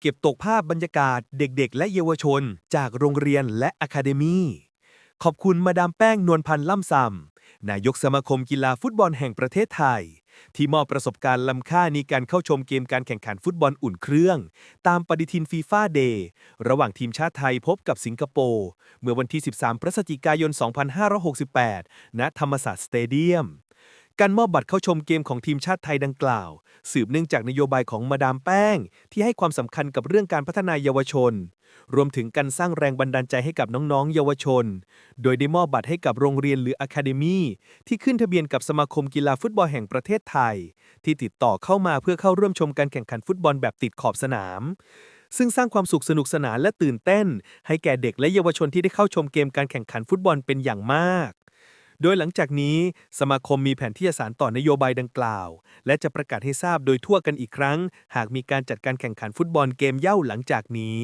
เก็บตกภาพบรรยากาศเด็กๆ และเยาวชน จากโรงเรียนและอะคาเดมีขอบคุณมาดามแป้งนวลพันธ์ล่ำซำนายกสมาคมกีฬาฟุตบอลแห่งประเทศไทย ที่มอบประสบการณ์ล้ำค่าในการเข้าชมเกมการแข่งขันฟุตบอลอุ่นเครื่อง ตามปฏิทินฟีฟ่าเดย์ระหว่างทีมชาติไทยพบกับสิงคโปร์ เมื่อวันที่ 13 พฤศจิกายน 2568 ณ ธรรมศาสตร์สเตเดียม การมอบบัตรเข้าชมเกมของทีมชาติไทยดังกล่าว สืบเนื่องจากนโยบายของมาดามแป้ง ที่ให้ความสำคัญกับเรื่องการพัฒนาเยาวชน รวมถึงการสร้างแรงบันดาลใจให้กับน้องๆ เยาวชน โดยได้มอบบัตรให้กับโรงเรียนหรืออะคาเดมีที่ขึ้นทะเบียนกับสมาคมกีฬาฟุตบอลแห่งประเทศไทย ที่ติดต่อเข้ามาเพื่อเข้าร่วมชมการแข่งขันฟุตบอลแบบติดขอบสนามซึ่งสร้างความสุขสนุกสนานและตื่นเต้น ให้แก่เด็กและเยาวชนที่ได้เข้าชมเกมการแข่งขันฟุตบอลเป็นอย่างมาก โดยหลังจากนี้สมาคมมีแผนที่จะสานต่อนโยบายดังกล่าว และจะประกาศให้ทราบโดยทั่วกันอีกครั้ง หากมีการจัดการแข่งขันฟุตบอลเกมเย่าหลังจากนี้